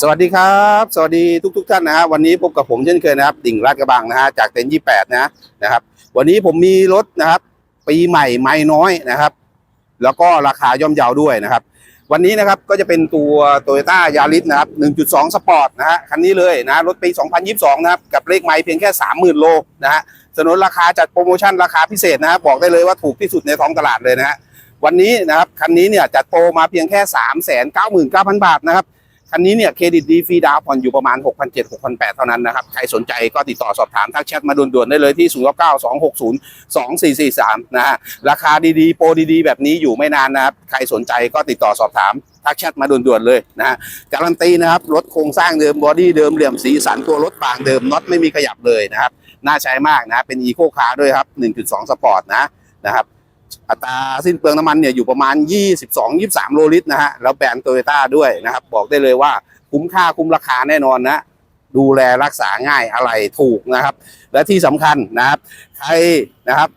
สวัสดีครับ สวัสดีทุกทท่านนะฮะวันนี้พบกับผมเช่นเคยนะครับ ดิ่งลาดกระบังนะฮะจากเต็นยี่แปดนะนะครับ วันนี้ผมมีรถนะครับ ปีใหม่ไม่น้อยนะครับ แล้วก็ราคาย่อมเยาวด้วยนะครับ วันนี้นะครับก็จะเป็นตัวโตโยต้ายาริสนะครับ 1.2 สปอร์ตนะฮะคันนี้เลยนะรถปี 2022 นะครับ กับเลขไม้เพียงแค่ 30,000 โลนะฮะสนนราคาจัดโปรโมชั่นราคาพิเศษนะฮะบอกได้เลยว่าถูกที่สุดในท้องตลาดเลยนะฮะวันนี้นะครับคันนี้เนี่ยจัดโปรมาเพียงแค่ 399,000 บาทนะครับ คันนี้เนี่ยเครดิตดีฟรีดาวน์ผ่อนอยู่ประมาณ 6,700 6,800เท่านั้นนะครับ ใครสนใจก็ติดต่อสอบถามทักแชทมาด่วนๆได้เลยที่ 0 9 2 6 0 2 4 4 3 นะฮะราคาดีๆ โปรดีๆ แบบนี้อยู่ไม่นานนะครับ ใครสนใจก็ติดต่อสอบถามทักแชทมาด่วนๆเลยนะฮะการันตีนะครับรถโครงสร้างเดิมบอดี้เดิมเหลี่ยมสีสันตัวรถบางเดิมน็อตไม่มีขยับเลยนะครับน่าใช้มากนะเป็นอีโคคาร์ด้วยครับ 1.2 สปอร์ตนะนะครับ อัตราสิ้นเปลืองน้ำมันเนี่ยอยู่ประมาณ 22-23 โลลิตรนะฮะแล้วแบรนด์โตโยต้าด้วยนะครับบอกได้เลยว่าคุ้มค่าคุ้มราคาแน่นอนนะดูแลรักษาง่ายอะไรถูกนะครับ และที่สำคัญนะครับ ใครนะครับ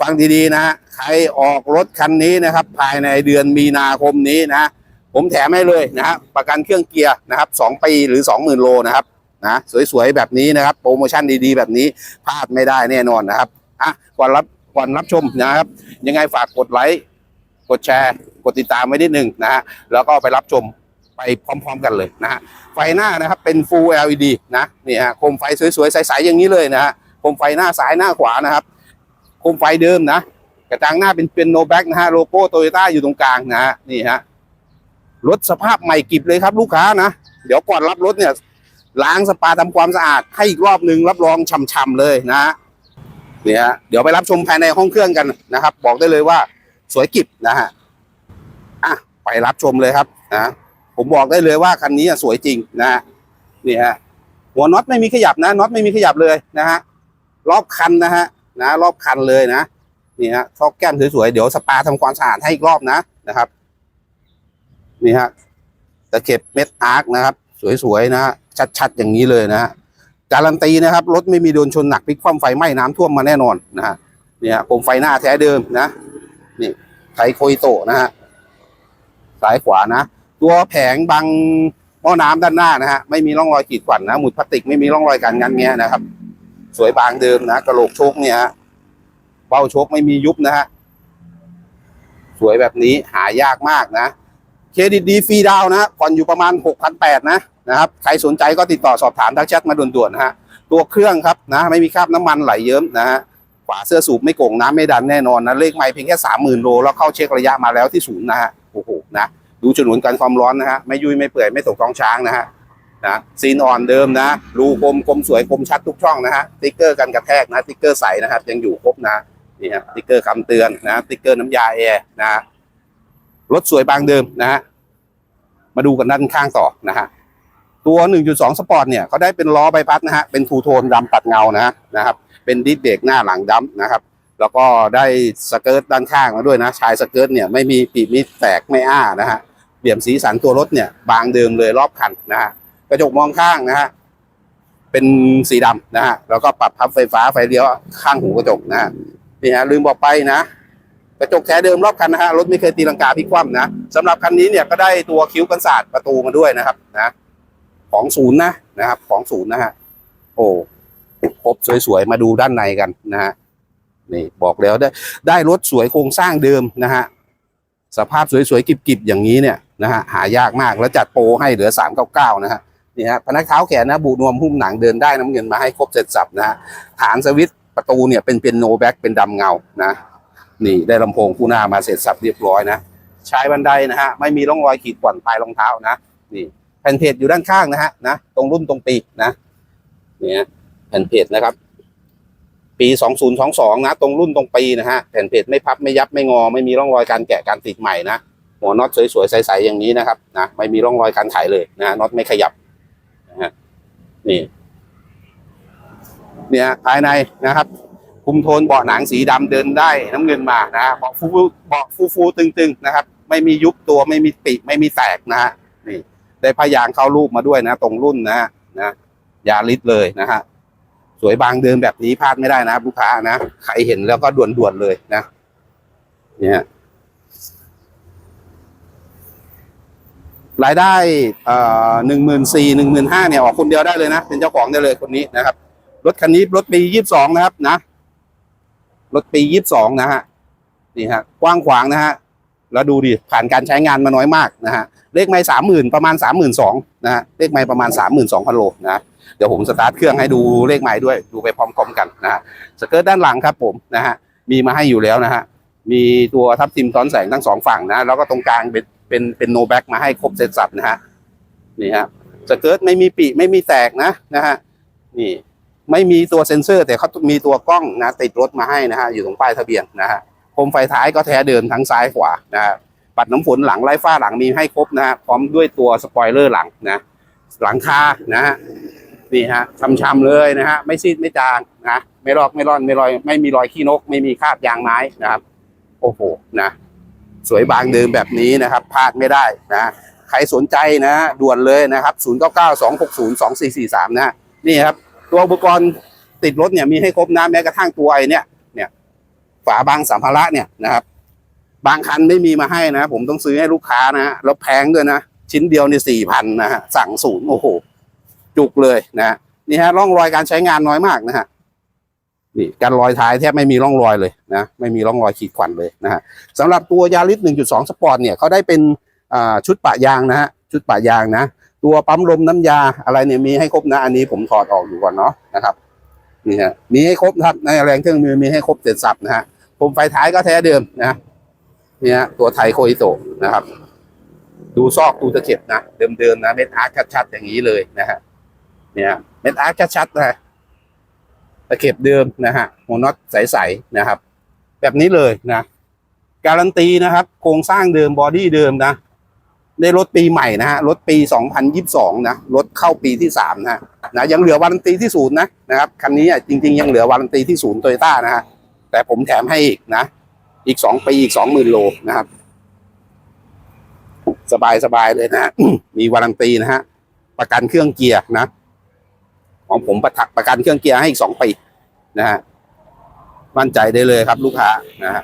ฟังดีๆนะใครออกรถคันนี้นะครับ ภายในเดือนมีนาคมนี้นะผมแถมให้เลยนะฮะประกันเครื่องเกียร์นะครับสองปีหรือสองหมื่นโลนะครับนะสวยๆแบบนี้นะครับ โปรโมชั่นดีๆ แบบนี้พลาดไม่ได้แน่นอนนะครับอะก่อนรับ ก่อนรับชมนะครับ ยังไงฝากกดไลค์กดแชร์ กดติดตามไว้นิดนึงนะฮะแล้วก็ไปรับชมไปพร้อมๆกันเลยนะฮะไฟหน้านะครับเป็น Full LED นะนี่ฮะโคมไฟสวยๆใสๆอย่างนี้เลยนะฮะโคมไฟหน้าซ้ายหน้าขวานะครับโคมไฟเดิมนะกระจังหน้าเป็นเป็นโนแบ็กนะฮะโลโก้โตโยต้าอยู่ตรงกลางนะฮะนี่ฮะรถสภาพใหม่กิบเลยครับลูกค้านะ เดี๋ยวก่อนรับรถเนี่ยล้างสปาทำความสะอาดให้อีกรอบหนึ่งรับรองช่ำๆเลยนะฮะ นี่ฮะเดี๋ยวไปรับชมภายในห้องเครื่องกันนะครับ บอกได้เลยว่าสวยกิบนะฮะอะไปรับชมเลยครับนะผมบอกได้เลยว่าคันนี้สวยจริงนะฮะนี่ฮะหัวน็อตไม่มีขยับนะน็อตไม่มีขยับเลยนะฮะรอบคันนะฮะนะ รอบคันเลยนะนี่ฮะซอกแก้มสวยๆเดี๋ยวสปาทำความสะอาดให้อีกรอบนะนะครับนี่ฮะตะเข็บเม็ดอาร์คนะครับ สวยๆนะฮะชัดๆอย่างนี้เลยนะฮะ การันตีนะครับรถไม่มีโดนชนหนักพลิกคว่ำไฟไหม้น้ำท่วมมาแน่นอนนะฮะเนี่ยโคมไฟหน้าแท้เดิมนะนี่ไทโคอิโตะนะฮะซ้ายขวานะ ตัวแผงบังหม้อน้ำด้านหน้านะฮะไม่มีร่องรอยขีดข่วนนะหมุดพลาสติกไม่มีร่องรอยการงันแงะนะครับ สวยบางเดิมนะกระโหลกโชคเนี่ยฮะเบ้าโชคไม่มียุบนะฮะสวยแบบนี้หายากมากนะเครดิตดีฟรีดาวนะผ่อนอยู่ประมาณ6,800นะ นะครับใครสนใจก็ติดต่อสอบถามทักแชทมาด่วนๆนะฮะตัวเครื่องครับนะไม่มีคราบน้ำมันไหลเยิ้มนะฮะฝาเสื้อสูบไม่โก่งน้ำไม่ดันแน่นอนนะเลขไม่เพียงแค่สามหมื่นโลแล้วเข้าเช็คระยะมาแล้วที่ศูนย์นะฮะโอ้โหนะดูฉนวนกันความร้อนนะฮะไม่ยุ่ยไม่เปื่อยไม่ตกท้องช้างนะฮะนะซีนอ่อนเดิมนะรูคมคมสวยคมชัดทุกช่องนะฮะติ๊กเกอร์กันกระแทกนะติ๊กเกอร์ใสนะครับยังอยู่ครบนะนี่ฮะติ๊กเกอร์คำเตือนนะติ๊กเกอร์น้ำยาแอร์นะฮะรถสวยบางเดิมนะฮะมาดูกันด้านข้างต่อนะฮะ ตัว 1.2 สปอร์ตเนี่ยเขาได้เป็นล้อใบพัดนะฮะ เป็นทูโทนดำตัดเงานะนะครับ เป็นดิสเบรกหน้าหลังดำนะครับ แล้วก็ได้สเกิร์ตด้านข้างมาด้วยนะ ชายสเกิร์ตเนี่ยไม่มีปีกมีแตกไม่อ้านะฮะ เบี่ยมสีสันตัวรถเนี่ยบางเดิมเลยรอบคันนะฮะ กระจกมองข้างนะฮะ เป็นสีดำนะฮะ แล้วก็ปรับพับไฟฟ้าไฟเลี้ยวข้างหูกระจกนะฮะ นี่ฮะลืมบอกไปนะ กระจกแท้เดิมรอบคันนะฮะ รถไม่เคยตีลังกาพลิกคว่ำนะสำหรับคันนี้เนี่ยก็ได้ตัวคิ้วกันศาสตร์ประตูมาด้วยนะครับนะ ของศูนย์นะนะครับ ของศูนย์นะฮะโอ้ครบสวยๆมาดูด้านในกันนะฮะนี่บอกแล้วได้ได้รถสวยโครงสร้างเดิมนะฮะสภาพสวยๆกิบๆอย่างนี้เนี่ยนะฮะหายากมากแล้วจัดโปรให้เหลือสามเก้าเก้านะฮะนี่ฮะพนักเท้าแขนนะบูนวมหุ้มหนังเดินได้น้ำเงินมาให้ครบเสร็จสับนะฮะฐานสวิตช์ประตูเนี่ยเป็นเป็นโนแบ็กเป็นดำเงานะนี่ได้ลำโพงคู่หน้ามาเสร็จสับเรียบร้อยนะใชายบันไดนะฮะไม่มีร่องรอยขีดข่วนปลายรองเท้านะนี่ แผ่นเพจอยู่ด้านข้างนะฮะนะตรงรุ่นตรงปีกนะเนี่ยแผ่นเพจนะครับ ปี 2022 นะ ตรงรุ่นตรงปีนะฮะแผ่นเพจไม่พับไม่ยับไม่งอ ไม่มีร่องรอยการแกะการติดใหม่นะหัวน็อตสวยๆใสๆอย่างนี้นะครับนะไม่มีร่องรอยการไขเลยนะน็อตไม่ขยับนะฮะนี่เนี่ยภายในนะครับ คุมโทนเบาะหนังสีดำเดินได้น้ำเงินมานะเบาะฟูเบาะฟูฟูตึงๆนะครับ ไม่มียุบตัวไม่มีปีไม่มีแตกนะฮะนี่ ได้พยางเข้ารูปมาด้วยนะ ตรงรุ่นนะนะยาลิสเลยนะฮะสวยบางเดิมแบบนี้พลาดไม่ได้นะลูกค้านะใครเห็นแล้วก็ด่วนๆเลยนะ เนี่ยรายได้เอ่อหนึ่งหมื่นสี่หนึ่งหมื่นห้าเนี่ยออกคนเดียวได้เลยนะ เป็นเจ้าของได้เลยคนนี้นะครับ รถคันนี้รถปียี่สิบสองนะครับนะ รถปียี่สิบสองนะฮะ นี่ฮะ กว้างขวางนะฮะ แล้วดูดิผ่านการใช้งานมาน้อยมากนะฮะเลขไม่สามหมื่นประมาณสามหมื่นสองนะฮะเลขไม่ประมาณสามหมื่นสองพันโลนะเดี๋ยวผมสตาร์ทเครื่องให้ดูเลขไม้ด้วยดูไปพร้อมๆกันนะฮะสเกิร์ตด้านหลังครับผมนะฮะมีมาให้อยู่แล้วนะฮะมีตัวทับทิมซ้อนแสงทั้งสองฝั่งนะแล้วก็ตรงกลางเป็นเป็นเป็นโนแบ็กมาให้ครบเสร็จสับนะฮะนี่ฮะสเกิร์ตไม่มีปีไม่มีแตกนะนะฮะนี่ไม่มีตัวเซ็นเซอร์ แต่เขามีตัวกล้องนะติดรถมาให้นะฮะอยู่ตรงป้ายทะเบียนนะฮะ มไฟท้ายก็แท้เดิมทั้งซ้ายขวานะฮะปัดน้ำฝนหลังไล่ฟ้าหลังมีให้ครบนะฮะพร้อมด้วยตัวสปอยเลอร์หลังนะหลังคานะฮะนี่ฮะช้ำๆเลยนะฮะไม่ซีดไม่จางนะไม่ลอกไม่ร่อนไม่รอย ไม่มีรอยขี้นก ไม่มีคราบยางไม้นะครับโอ้โหนะ สวยบางเดิมแบบนี้นะครับพลาดไม่ได้นะใครสนใจนะด่วนเลยนะครับ 0 9 9 2 6 0 2 4 4 3 นะฮะนี่ครับ ตัวอุปกรณ์ติดรถเนี่ยมีให้ครบนะแม้กระทั่งตัวไอ้นี่ยเนี่ย ฝาบางสัมภาระเนี่ยนะครับ บางคันไม่มีมาให้นะ ผมต้องซื้อให้ลูกค้านะฮะแล้วแพงด้วยนะ ชิ้นเดียวเนี่ยสี่พันนะฮะสั่งศูนย์โอ้โห จุกเลยนะนี่ฮะร่องรอยการใช้งานน้อยมากนะฮะนี่การรอยท้ายแทบไม่มีร่องรอยเลยนะไม่มีร่องรอยขีดข่วนเลยนะฮะสำหรับตัวยาริส1.2 สปอร์ตเนี่ยเขาได้เป็นชุดปะยางนะฮะชุดปะยางนะ ตัวปั๊มลมน้ำยาอะไรเนี่ยมีให้ครบนะ อันนี้ผมถอดออกอยู่ก่อนเนาะนะครับ นี่ฮะมีให้ครบครับ ในแรงเครื่องมือมีให้ครบเสร็จสับนะฮะผมไฟท้ายก็แท้เดิมนะเนี่ยฮะตัวไทยโคอิโตะนะครับ ดูซอกดูตะเข็บนะเดิมๆนะเม็ดอาร์คชัดๆอย่างนี้เลยนะฮะเนี่ยเม็ดอาร์คชัดๆนะตะเข็บเดิมนะฮะหัวน็อตใสๆนะครับ แบบนี้เลยนะ การันตีนะครับ โครงสร้างเดิมบอดี้เดิมนะ ได้รถปีใหม่นะฮะรถปี 2022 นะรถเข้าปีที่ 3 นะฮะนะยังเหลือวารันตีที่ศูนย์นะนะครับคันนี้อะจริง ๆ ยังเหลือวารันตีที่ศูนย์โตโยต้านะฮะแต่ผมแถมให้อีกนะ อีก 2 ปีอีก 20,000 โลนะครับ สบายสบายเลยนะมีวารันตีนะฮะประกันเครื่องเกียร์นะ ของผมประทักประกันเครื่องเกียร์ให้อีกสองปีนะฮะมั่นใจได้เลยครับลูกค้านะฮะ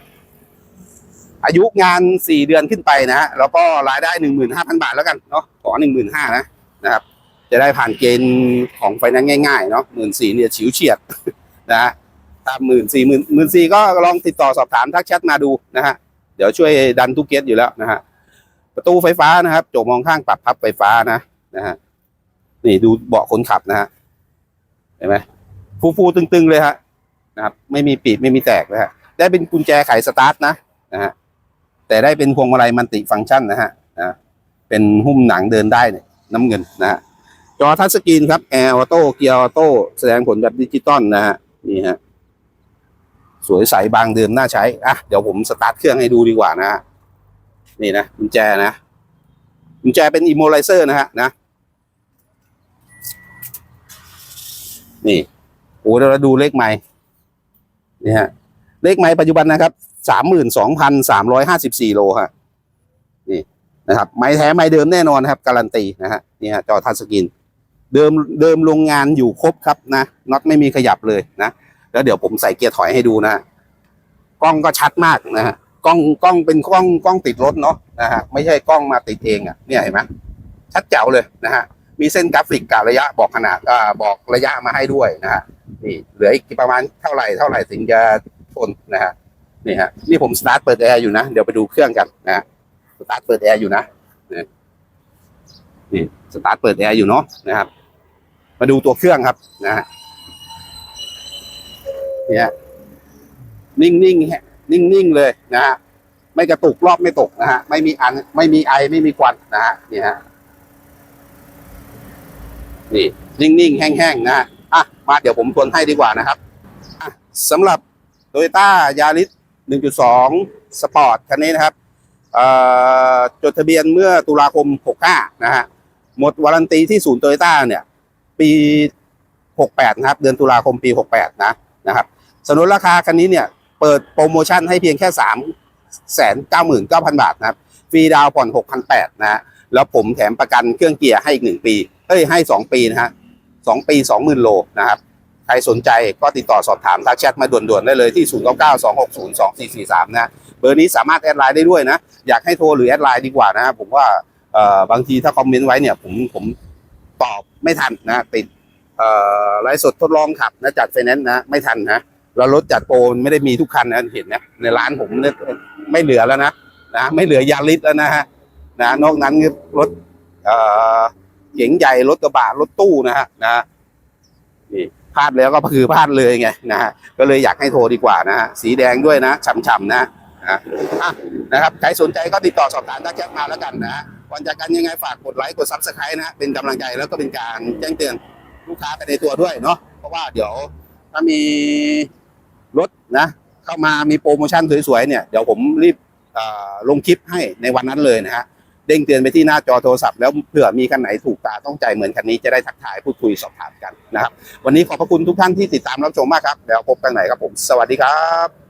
อายุงานสี่เดือนขึ้นไปนะฮะแล้วก็รายได้หนึ่งหมื่นห้าพันบาทแล้วกันเนาะขอหนึ่งหมื่นห้านะนะครับ จะได้ผ่านเกณฑ์ของไฟแนนซ์ง่ายๆเนาะหมื่นสี่เนี่ยฉิวเฉียดนะฮะถ้าหมื่นสี่หมื่นหมื่นสี่ก็ลองติดต่อสอบถามทักแชทมาดูนะฮะเดี๋ยวช่วยดันทุกเกตอยู่แล้วนะฮะประตูไฟฟ้านะครับโจกมองข้างปรับพับไฟฟ้านะนะฮะนี่ดูเบาะคนขับนะฮะเห็นไหมฟูฟูๆตึงๆเลยฮะนะครับ ไม่มีปีบไม่มีแตกนะฮะได้เป็นกุญแจไขสตาร์ทนะนะฮะ แต่ได้เป็นพวงมาลัยมันติฟังก์ชันนะฮะนะเป็นหุ้มหนังเดินได้เนี่ยน้ำเงินนะฮะจอทัชสกรีนครับแอร์ออโต้เกียร์ออโต้แสดงผลแบบดิจิตอลนะฮะนี่ฮะสวยใสบางเดิมน่าใช้อะเดี๋ยวผมสตาร์ทเครื่องให้ดูดีกว่านะฮะนี่นะกุญแจนะกุญแจเป็นอิโมไลเซอร์นะฮะนะนี่โอ้เราดูเลขไม้นี่ฮะเลขไม้ปัจจุบันนะครับ สามหมื่นสองพันสามร้อยห้าสิบสี่โลฮะนี่นะครับไม้แท้ไม้เดิมแน่นอนครับ การันตีนะฮะนี่ฮะจอทัชสกรีนเดิมเดิมโรงงานอยู่ครบครับนะน็อตไม่มีขยับเลยนะแล้วเดี๋ยวผมใส่เกียร์ถอยให้ดูนะกล้องก็ชัดมากนะฮะกล้องกล้องเป็นกล้องกล้องติดรถเนาะนะฮะไม่ใช่กล้องมาติดเองอะเนี่ยเห็นไหมชัดเจ๋วเลยนะฮะมีเส้นกราฟิกกับระยะบอกขนาดอ่าบอกระยะมาให้ด้วยนะฮะนี่เหลืออีกประมาณเท่าไหร่เท่าไหร่ถึงจะทนนะฮะ นี่ฮะนี่ผมสตาร์ทเปิดแอร์อยู่นะ เดี๋ยวไปดูเครื่องกันนะฮะสตาร์ทเปิดแอร์อยู่นะนี่สตาร์ทเปิดแอร์อยู่เนาะนะครับ มาดูตัวเครื่องครับนะฮะเนี่ยนิ่งๆฮะนิ่งๆเลยนะฮะไม่กระตุกรอบไม่ตกนะฮะไม่มีอันไม่มีไอไม่มีควันนะฮะนี่ฮะนี่นิ่งๆแห้งๆนะฮะอะมาเดี๋ยวผมทวนให้ดีกว่านะครับอะสำหรับโตโยต้ายาริส 1.2 สปอร์ตคันนี้นะครับจดทะเบียนเมื่อตุลาคม 65 นะฮะ หมดวารันตีที่ศูนย์โตโยต้าเนี่ย ปี 68 นะครับ เดือนตุลาคมปี 68 นะ นะครับสนุนราคาคันนี้เนี่ย เปิดโปรโมชั่นให้เพียงแค่สามแสนเก้าหมื่นเก้าพันบาทนะครับ ฟรีดาวผ่อนหกพันะฮะ แล้วผมแถมประกันเครื่องเกียร์ให้อีกหนึ่งปี เอ้ย ให้สองปีนะฮะสองปีสองหมื่นโลนะครับ ใครสนใจก็ติดต่อสอบถามทักแชทมาด่วนๆได้เลยที่ 0 9 9 2 6 0 2 4 4 3 นะ เบอร์นี้สามารถแอดไลน์ได้ด้วยนะ อยากให้โทรหรือแอดไลน์ดีกว่านะผมว่าบางทีถ้าคอมเมนต์ไว้เนี่ยผมผมตอบไม่ทันนะติดไลฟ์สดทดลองขับนะจัดไฟแนนซ์นะไม่ทันนะแล้วรถจัดโปรไม่ได้มีทุกคันนะเห็นนะในร้านผมเนี่ยไม่เหลือแล้วนะนะไม่เหลือยาริสแล้วนะฮะนะนอกนั้นรถเอ่อเก๋งใหญ่รถกระบะรถตู้นะฮะนะนี่ พลาดแล้วก็คือพลาดเลยไงนะฮะก็เลยอยากให้โทรดีกว่านะฮะสีแดงด้วยนะฉ่ำๆนะนะครับใครสนใจก็ติดต่อสอบถามทักแชทมาแล้วกันนะก่อนจากกันยังไงฝากกดไลค์กดซับสไครต์นะเป็นกำลังใจแล้วก็เป็นการแจ้งเตือนลูกค้าไปในตัวด้วยเนาะเพราะว่าเดี๋ยวถ้ามีรถนะเข้ามามีโปรโมชั่นสวยๆเนี่ยเดี๋ยวผมรีบลงคลิปให้ในวันนั้นเลยนะฮะ เด้งเตือนไปที่หน้าจอโทรศัพท์แล้วเผื่อมีคันไหนถูกตาต้องใจเหมือนคันนี้จะได้ทักทายพูดคุยสอบถามกันนะครับ วันนี้ขอบพระคุณทุกท่านที่ติดตามรับชมมากครับแล้วพบกันใหม่ครับผม สวัสดีครับ